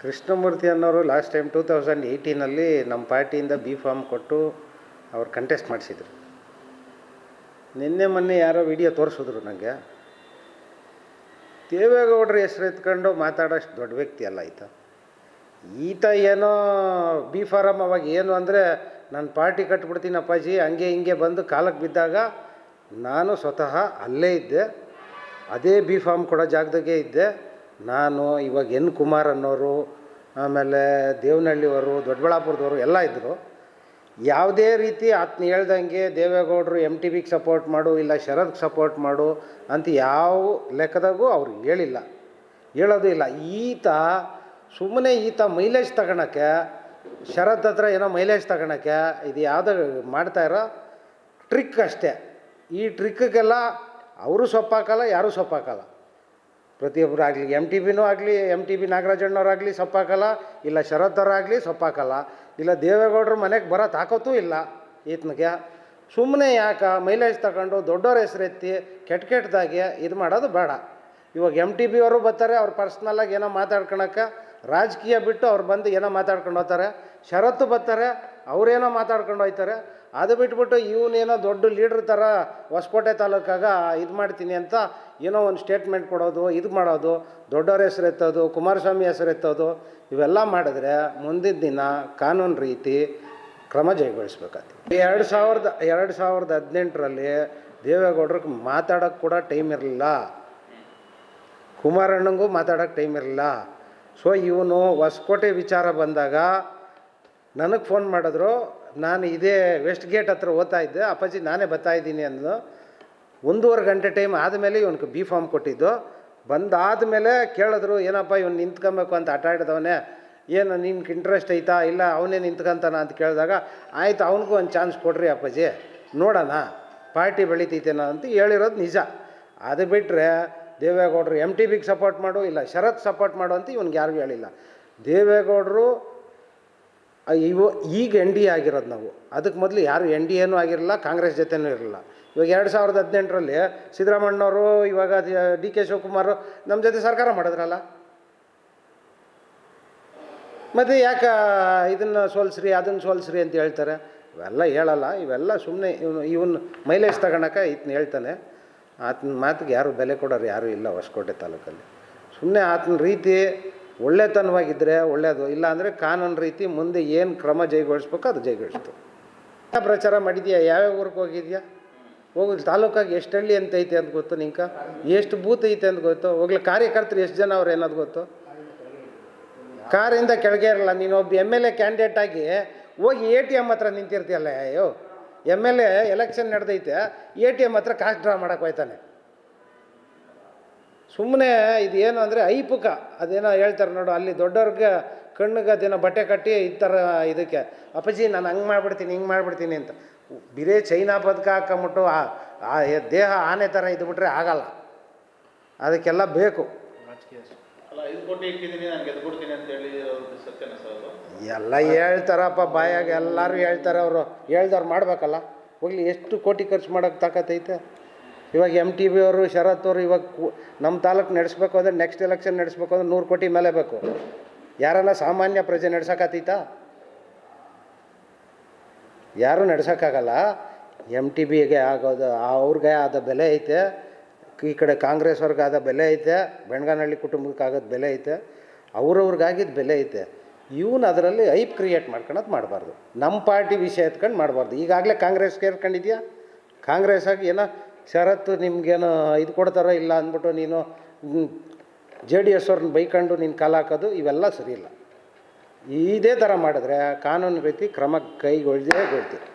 ಕೃಷ್ಣಮೂರ್ತಿ ಅನ್ನೋರು last time two thousand ಏಯ್ಟೀನಲ್ಲಿ ನಮ್ಮ ಪಾರ್ಟಿಯಿಂದ ಬಿ ಫಾರ್ಮ್ ಕೊಟ್ಟು ಅವ್ರು ಕಂಟೆಸ್ಟ್ ಮಾಡಿಸಿದ್ರು. ನಿನ್ನೆ ಮೊನ್ನೆ ಯಾರೋ ವಿಡಿಯೋ ತೋರಿಸಿದ್ರು ನನಗೆ ದೇವೇಗೌಡರ ಹೆಸರು ಎತ್ಕೊಂಡು ಮಾತಾಡೋಷ್ಟು ದೊಡ್ಡ ವ್ಯಕ್ತಿ ಅಲ್ಲ ಈತ. ಈತ ಏನೋ ಬಿ ಫಾರಮ್ ಅವಾಗ ಏನು ಅಂದರೆ, ನಾನು ಪಾರ್ಟಿ ಕಟ್ಬಿಡ್ತೀನಿ ಅಪ್ಪಾಜಿ, ಹಂಗೆ ಹಿಂಗೆ ಬಂದು ಕಾಲಕ್ಕೆ ಬಿದ್ದಾಗ ನಾನು ಸ್ವತಃ ಅಲ್ಲೇ ಇದ್ದೆ, ಅದೇ ಬಿ ಫಾರ್ಮ್ ಕೊಡೋ ಜಾಗದಾಗೆ ಇದ್ದೆ ನಾನು ಇವಾಗ ಎನ್ ಕುಮಾರ್ ಅನ್ನೋರು, ಆಮೇಲೆ ದೇವನಹಳ್ಳಿಯವರು, ದೊಡ್ಡಬಳ್ಳಾಪುರದವರು ಎಲ್ಲ ಇದ್ದರು ಯಾವುದೇ ರೀತಿ ಆತನ ಹೇಳ್ದಂಗೆ ದೇವೇಗೌಡರು ಎಂ ಟಿ ಬಿಗೆ ಸಪೋರ್ಟ್ ಮಾಡು, ಇಲ್ಲ ಶರದ್ಗೆ ಸಪೋರ್ಟ್ ಮಾಡು ಅಂತ ಯಾವ ಲೆಕ್ಕದಾಗೂ ಅವ್ರು ಹೇಳಿಲ್ಲ. ಹೇಳೋದು ಇಲ್ಲ. ಈತ ಸುಮ್ಮನೆ ಈತ ಮೈಲೇಜ್ ತಗೊಳಕ್ಕೆ ಶರತ್ ಹತ್ರ ಏನೋ ಮೈಲೇಜ್ ತಗೊಳಕ್ಕೆ ಇದು ಯಾವುದೋ ಮಾಡ್ತಾ ಇರೋ ಟ್ರಿಕ್ ಅಷ್ಟೇ. ಈ ಟ್ರಿಕ್ಕಿಗೆಲ್ಲ ಅವರು ಸೊಪ್ಪಾಕಲ್ಲ, ಯಾರೂ ಸೊಪ್ಪಾಕಲ್ಲ. ಪ್ರತಿಯೊಬ್ಬರು ಆಗಲಿ ಎಂ ಟಿ ಬಿನೂ ಆಗಲಿ ಎಂ ಟಿ ಬಿ ನಾಗರಾಜಣ್ಣವ್ರಾಗಲಿ ಸೊಪ್ಪಾಕಲ್ಲ ಇಲ್ಲ ಶರತ್ ಆಗಲಿ ಸೊಪ್ಪಾಕಲ್ಲ ಇಲ್ಲ ದೇವೇಗೌಡರು ಮನೆಗೆ ಬರೋ ತಾಕತ್ತೂ ಇಲ್ಲ ಈತನಿಗೆ. ಸುಮ್ಮನೆ ಯಾಕೆ, ಮೈಲೇಜ್ ತಗೊಂಡು ದೊಡ್ಡವ್ರ ಹೆಸರೆತ್ತಿ ಕೆಟ್ಟ ಕೆಟ್ಟದಾಗಿ ಇದು ಮಾಡೋದು ಬೇಡ. ಇವಾಗ ಎಂ ಟಿ ಬಿ ಅವರು ಬರ್ತಾರೆ, ಅವ್ರು ಪರ್ಸ್ನಲ್ಲಾಗಿ ಏನೋ ಮಾತಾಡ್ಕೊಳಕ್ಕೆ ರಾಜಕೀಯ ಬಿಟ್ಟು ಅವ್ರು ಬಂದು ಏನೋ ಮಾತಾಡ್ಕೊಂಡು ಹೋಗ್ತಾರೆ. ಷರತ್ತು ಬರ್ತಾರೆ ಅವರೇನೋ ಮಾತಾಡ್ಕೊಂಡು ಹೋಗ್ತಾರೆ. ಅದು ಬಿಟ್ಬಿಟ್ಟು ಇವನೇನೋ ದೊಡ್ಡ ಲೀಡ್ರ್ ಥರ ಹೊಸಕೋಟೆ ತಾಲೂಕಾಗ ಇದು ಮಾಡ್ತೀನಿ ಅಂತ ಏನೋ ಒಂದು ಸ್ಟೇಟ್ಮೆಂಟ್ ಕೊಡೋದು, ಇದು ಮಾಡೋದು, ದೊಡ್ಡವ್ರ ಹೆಸರು ಎತ್ತೋದು, ಕುಮಾರಸ್ವಾಮಿ ಹೆಸರು ಎತ್ತೋದು, ಇವೆಲ್ಲ ಮಾಡಿದ್ರೆ ಮುಂದಿನ ದಿನ ಕಾನೂನು ರೀತಿ ಕ್ರಮ ಜೈಗೊಳಿಸ್ಬೇಕಾಗ್ತದೆ ಎರಡು ಸಾವಿರದ ಎರಡು ಸಾವಿರದ ಹದಿನೆಂಟರಲ್ಲಿ ದೇವೇಗೌಡ್ರಿಗೆ ಮಾತಾಡೋಕ್ಕೆ ಕೂಡ ಟೈಮ್ ಇರಲಿಲ್ಲ. ಕುಮಾರಣ್ಣಂಗೂ ಮಾತಾಡೋಕ್ಕೆ ಟೈಮ್ ಇರಲಿಲ್ಲ. ಸೊ ಇವನು ಹೊಸಕೋಟೆ ವಿಚಾರ ಬಂದಾಗ ನನಗೆ ಫೋನ್ ಮಾಡಿದ್ರು, ನಾನು ಇದೇ ವೆಸ್ಟ್ ಗೇಟ್ ಹತ್ರ ಓದ್ತಾ ಇದ್ದೆ, ಅಪ್ಪಾಜಿ ನಾನೇ ಬರ್ತಾ ಇದ್ದೀನಿ ಅಂದು ಒಂದೂವರೆ ಗಂಟೆ ಟೈಮ್ ಆದಮೇಲೆ ಇವನಿಗೆ ಬಿ ಫಾರ್ಮ್ ಕೊಟ್ಟಿದ್ದು. ಬಂದಾದಮೇಲೆ ಕೇಳಿದ್ರು, ಏನಪ್ಪ ಇವ್ನು ನಿಂತ್ಕೊಬೇಕು ಅಂತ ಆಟ ಆಡಿದವನೇ ಏನು ನಿನ್ಗೆ ಇಂಟ್ರೆಸ್ಟ್ ಐತಾ? ಇಲ್ಲ, ಅವನೇ ನಿಂತ್ಕೊಂತಾನ? ಅಂತ ಕೇಳಿದಾಗ, ಆಯ್ತು, ಅವನಿಗೂ ಒಂದು ಚಾನ್ಸ್ ಕೊಡ್ರಿ ಅಪ್ಪಾಜಿ, ನೋಡೋಣ ಪಾರ್ಟಿ ಬೆಳಿತೈತೇನೋ ಅಂತ ಹೇಳಿರೋದು ನಿಜ. ಅದು ಬಿಟ್ಟರೆ ದೇವೇಗೌಡರು ಎಂ ಟಿ ಬಿಗೆ ಸಪೋರ್ಟ್ ಮಾಡು, ಇಲ್ಲ ಶರತ್ ಸಪೋರ್ಟ್ ಮಾಡು ಅಂತ ಇವ್ನಿಗೆ ಯಾರಿಗೂ ಹೇಳಿಲ್ಲ. ದೇವೇಗೌಡರು ಇವು ಈಗ ಎನ್ ಡಿ ಎ ಆಗಿರೋದು ನಾವು. ಅದಕ್ಕೆ ಮೊದಲು ಯಾರು ಎನ್ ಡಿ ಎನೂ ಆಗಿರಲಿಲ್ಲ, ಕಾಂಗ್ರೆಸ್ ಜೊತೆನೂ ಇರಲಿಲ್ಲ. ಇವಾಗ ಎರಡು ಸಾವಿರದ ಹದಿನೆಂಟರಲ್ಲಿ ಸಿದ್ದರಾಮಣ್ಣವರು ಇವಾಗ ಡಿ ಕೆ ಶಿವಕುಮಾರ್ ನಮ್ಮ ಜೊತೆ ಸರ್ಕಾರ ಮಾಡಿದ್ರಲ್ಲ? ಮತ್ತು ಯಾಕೆ ಇದನ್ನು ಸೋಲ್ಸ್ರಿ, ಅದನ್ನು ಸೋಲ್ಸ್ರಿ ಅಂತ ಹೇಳ್ತಾರೆ? ಇವೆಲ್ಲ ಹೇಳಲ್ಲ, ಇವೆಲ್ಲ ಸುಮ್ಮನೆ ಇವನು ಇವನು ಮೈಲೇಜ್ ತಗೊಳಕ್ಕೆ ಇದನ್ನ ಹೇಳ್ತಾನೆ. ಆತನ ಮಾತಿಗೆ ಯಾರು ಬೆಲೆ ಕೊಡೋರು ಯಾರೂ ಇಲ್ಲ ಹೊಸಕೋಟೆ ತಾಲೂಕಲ್ಲಿ. ಸುಮ್ಮನೆ ಆತನ ರೀತಿ ಒಳ್ಳೆತನವಾಗಿದ್ದರೆ ಒಳ್ಳೆಯದು ಇಲ್ಲ ಅಂದರೆ ಕಾನೂನು ರೀತಿ ಮುಂದೆ ಏನು ಕ್ರಮ ಜೈಗೊಳಿಸ್ಬೇಕು ಅದು ಜೈಗೊಳಿಸ್ತು. ಪ್ರಚಾರ ಮಾಡಿದ್ಯಾ? ಯಾವ್ಯಾವ ಊರಿಗೆ ಹೋಗಿದ್ಯಾ? ಹೋಗಿ ತಾಲೂಕಾಗಿ ಎಷ್ಟು ಹಳ್ಳಿ ಅಂತ ಐತೆ ಅಂತ ಗೊತ್ತು ನಿಂಕ? ಎಷ್ಟು ಬೂತ್ ಐತೆ ಅಂತ ಗೊತ್ತು? ಹೋಗ್ಲಿ, ಕಾರ್ಯಕರ್ತರು ಎಷ್ಟು ಜನ ಅವ್ರು ಏನದು ಗೊತ್ತು? ಕಾರಿಂದ ಕೆಳಗೆ ಇರಲ್ಲ ನೀನು ಒಬ್ಬ ಎಂ ಎಲ್ ಎ ಕ್ಯಾಂಡಿಡೇಟ್ ಆಗಿ ಹೋಗಿ ಎ ಟಿ ಎಂ ಹತ್ರ ನಿಂತಿರ್ತೀಯಲ್ಲ, ಅಯ್ಯೋ. ಎಂ ಎಲ್ ಎ ಎಲೆಕ್ಷನ್ ನಡೆದೈತೆ ಎ ಟಿ ಎಂ ಹತ್ರ ಕಾಸ್ಟ್ ಡ್ರಾ ಮಾಡೋಕೆ ಹೋಯ್ತಾನೆ. ಸುಮ್ಮನೆ ಇದು ಏನು ಅಂದರೆ ಐಪುಕ, ಅದೇನೋ ಹೇಳ್ತಾರೆ ನೋಡು, ಅಲ್ಲಿ ದೊಡ್ಡವ್ರಿಗೆ ಕಣ್ಣಿಗೆ ಅದೇನೋ ಬಟ್ಟೆ ಕಟ್ಟಿ ಈ ಥರ ಇದಕ್ಕೆ. ಅಪ್ಪಾಜಿ, ನಾನು ಹಂಗೆ ಮಾಡ್ಬಿಡ್ತೀನಿ, ಹಿಂಗೆ ಮಾಡ್ಬಿಡ್ತೀನಿ ಅಂತ. ಬಿರೇ ಚೈನಾ ಪದಕ ಹಾಕೊಂಬಿಟ್ಟು ಆ ದೇಹ ಆನೆ ಥರ ಇದ್ಬಿಟ್ರೆ ಆಗಲ್ಲ. ಅದಕ್ಕೆಲ್ಲ ಬೇಕು. ಎಲ್ಲ ಹೇಳ್ತಾರಪ್ಪ ಬಾಯಾಗ, ಎಲ್ಲರೂ ಹೇಳ್ತಾರೆ ಅವರು. ಹೇಳ್ದವ್ರು ಮಾಡಬೇಕಲ್ಲ. ಹೋಗ್ಲಿ, ಎಷ್ಟು ಕೋಟಿ ಖರ್ಚು ಮಾಡೋಕ್ಕೆ ತಾಕತ್ತೈತೆ ಇವಾಗ ಎಂ ಟಿ ಬಿ ಅವರು, ಶರತ್ ಅವರು ಇವಾಗ ನಮ್ಮ ತಾಲೂಕು ನಡೆಸ್ಬೇಕು ಅಂದರೆ ನೆಕ್ಸ್ಟ್ ಎಲೆಕ್ಷನ್ ನಡೆಸ್ಬೇಕು ಅಂದ್ರೆ ನೂರು ಕೋಟಿ ಮೇಲೆ ಬೇಕು. ಯಾರನ್ನ ಸಾಮಾನ್ಯ ಪ್ರಜೆ ನಡ್ಸೋಕ್ಕಾತೈತಾ ಯಾರೂ ನಡ್ಸೋಕ್ಕಾಗಲ್ಲ? ಎಂ ಟಿ ಬಿಗೆ ಆಗೋದು, ಅವ್ರಿಗೆ ಆದ ಬೆಲೆ ಐತೆ. ಈ ಕಡೆ ಕಾಂಗ್ರೆಸ್ ಅವ್ರಿಗಾದ ಬೆಲೆ ಐತೆ, ಬೆಣಗಾನಹಳ್ಳಿ ಕುಟುಂಬಕ್ಕೆ ಆಗೋದು ಬೆಲೆ ಐತೆ ಅವ್ರವ್ರಿಗಾಗಿದ್ದು ಬೆಲೆ ಐತೆ. ಇವನು ಅದರಲ್ಲಿ ಐಪ್ ಕ್ರಿಯೇಟ್ ಮಾಡ್ಕೊಳೋದು ಮಾಡಬಾರ್ದು. ನಮ್ಮ ಪಾರ್ಟಿ ವಿಷಯ ಎತ್ಕೊಂಡು ಮಾಡಬಾರ್ದು. ಈಗಾಗಲೇ ಕಾಂಗ್ರೆಸ್ ಕೇರ್ಕೊಂಡಿದ್ಯಾ? ಕಾಂಗ್ರೆಸ್ ಆಗಿ ಏನೋ ಷರತ್ತು ನಿಮಗೇನೋ ಇದು ಕೊಡ್ತಾರೋ ಇಲ್ಲ ಅಂದ್ಬಿಟ್ಟು ನೀನು ಜೆ ಡಿ ಎಸ್ ಅವ್ರನ್ನ ಬೈಕೊಂಡು ನೀನು ಕಾಲ ಹಾಕೋದು ಇವೆಲ್ಲ ಸರಿಯಿಲ್ಲ ಇದೇ ಥರ ಮಾಡಿದ್ರೆ ಕಾನೂನು ರೀತಿ ಕ್ರಮ ಕೈಗೊಳ್ಳದೇ ಗೊಳ್ತೀವಿ